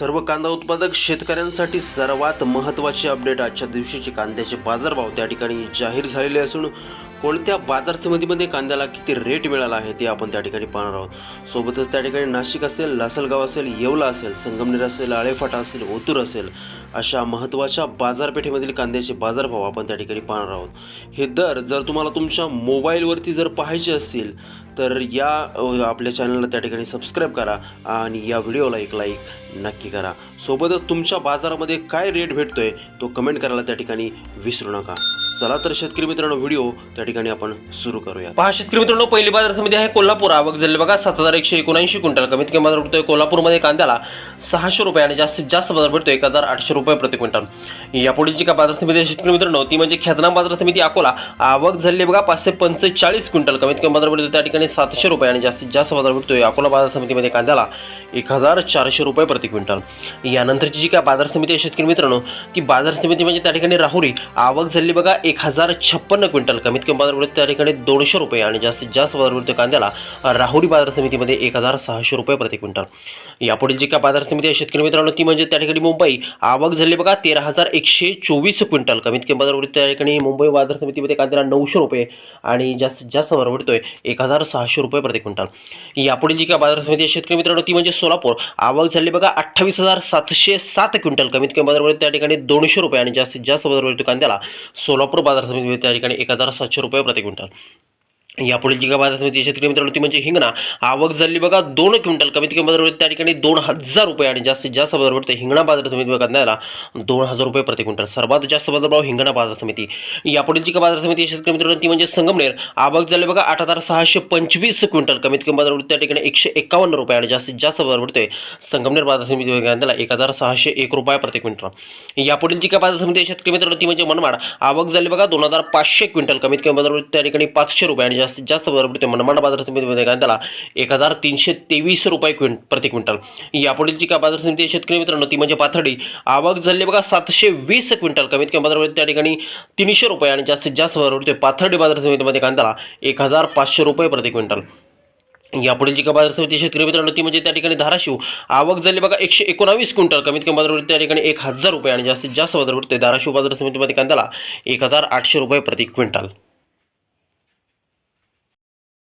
सर्व कांदा उत्पादक शेतकऱ्यांसाठी सर्वात महत्त्वाचे अपडेट आजच्या दिवशीचे कांद्याचे बाजारभाव त्या ठिकाणी जाहीर झालेले असून कोणत्या बाजार समितीमध्ये कांद्याला किती रेट मिळाला आहे ते आपण त्या ठिकाणी पाहणार आहोत. सोबतच त्या ठिकाणी नाशिक असेल लासलगाव असेल येवला असेल संगमनेर असेल आळेफाटा असेल ओतूर असेल अशा महत्त्वाच्या बाजारपेठेमधील कांद्याचे बाजारभाव आपण त्या ठिकाणी पाहणार आहोत. हे दर जर तुम्हाला तुमच्या मोबाईलवरती जर पाहायचे असतील तर या आपल्या चॅनलला त्या ठिकाणी सबस्क्राईब करा आणि या व्हिडिओला एक लाईक नक्की करा. सोबतच तुमच्या बाजारामध्ये काय रेट भेटतो आहे तो कमेंट करायला त्या ठिकाणी विसरू नका. चला तर शेतकरी मित्रांनो व्हिडिओ त्या ठिकाणी आपण सुरू करूया पहा शेतकरी मित्रांनो पहिली बाजार समिती आहे कोल्हापूर. आवक झाले बघा सात हजार एकशे एकोणऐंशी क्विंटल. कमीत कमी बाजार भेटतोय कोल्हापूरमध्ये. कांद्याला सहाशे रुपये आणि जास्तीत जास्त बाजार भेटतो एक हजार आठशे रुपये प्रति क्विंटल. यापुढे जी का बाजार समिती आहे शेतकरी मित्रांनो ती म्हणजे ख्यातनाम बाजार समिती अकोला. आवक झाली बघा पाचशे पंचेचाळीस क्विंटल. कमीत कमी बाजार भेटतोय त्या ठिकाणी सातशे रुपये आणि जास्तीत जास्त बाजार भेटतोय अकोला बाजार समितीमध्ये कांद्याला एक हजार चारशे रुपये प्रति क्विंटल. यानंतरची जी काय बाजार समिती आहे शेतकरी मित्रांनो ती बाजार समिती म्हणजे त्या ठिकाणी राहुरी. आवक झाली बघा एक हजार छप्पन्न क्विंटल कमीत कमी बाजार त्या ठिकाणी दोनशे रुपये आणि जास्तीत जास्त बाजार मिळतो कांद्याला राहुरी बाजार समितीमध्ये एक हजार सहाशे रुपये प्रति क्विंटल. यापुढील जी काय बाजार समिती आहे शेतकरी मित्रांनो ती म्हणजे त्या ठिकाणी मुंबई. आवक झाली बघा तेरा हजार एकशे चोवीस क्विंटल. कमीत कमी बाजार त्या ठिकाणी मुंबई बाजार समितीमध्ये कांद्याला नऊशे रुपये आणि जास्तीत जास्त बाजार मिळतोय एक हजार सहाशे रुपये प्रति क्विंटल. यापुढील जी काय बाजार समिती आहे शेतकरी मित्रांनो ती म्हणजे सोलापूर. आवक झाली बघा अठ्ठावीस हजार सातशे सात क्विंटल. कमीत कमी बाजार त्या ठिकाणी दोनशे रुपये आणि जास्तीत जास्त बाजार मिळतो कांद्याला सोलापूर बाजार समितीमध्ये त्या ठिकाणी एक हजार सातशे रुपये प्रति क्विंटल. यापुढील जी काय बाजार समिती शेतकरी मित्रांनो ती म्हणजे हिंगणा. आवक झाली बघा दोन क्विंटल. कमीत कमी बाजार त्या ठिकाणी दोन हजार रुपये आणि जास्तीत जास्त बाजार भेटते हिंगणा बाजार समिती कांद्याला दोन हजार रुपये प्रति क्विंटल. सर्वात जास्त बाजारभाव हिंगणा बाजार समिती. यापुढील जी काय बाजार समिती शेतकरी मित्रांनो ती म्हणजे संगमनेर. आवक झाली बघा आठ हजार सहाशे पंचवीस क्विंटल. कमीत कमी बाजार त्या ठिकाणी एकशे एकावन्न रुपये आणि जास्तीत जास्त बाजार भेटते संगमनेर बाजार समिती कांद्याला एक हजार सहाशे एक रुपये प्रति क्विंटल. यापुढील जी काय बाजार समिती शेतकरी मित्रांनो ती म्हणजे मनमाड. आवक झाली बघा दोन हजार पाचशे क्विंटल. कमीत कमी बाजार त्या ठिकाणी पाचशे रुपये आणि जास्तीत जास्त बाजार भेटतो मनमाड बाजार समितीमध्ये कांद्याला एक हजार तीनशे तेवीस रुपये क्विंट प्रति क्विंटल. यापुढील जी का बाजार समिती शेतकरी मित्रांनो? ती म्हणजे पाथडी आवक झाली बघा सातशे वीस क्विंटल. कमीत कमी बाजार त्या ठिकाणी तीनशे रुपये आणि जास्तीत जास्त बाजार भेटतो पाथर्डी बाजार समितीमध्ये कांद्याला एक हजार पाचशे रुपये प्रति क्विंटल. यापुढील जी का बाजार समिती शेतकरी मित्रांनो? ती म्हणजे त्या ठिकाणी धाराशिव. आवक झाली बघा एकशे एकोणावीस क्विंटल. कमीत कमी बाजार त्या ठिकाणी एक हजार रुपये आणि जास्तीत जास्त बाजार धाराशिव बाजार समितीमध्ये कांद्याला एक हजार आठशे रुपये प्रति क्विंटल.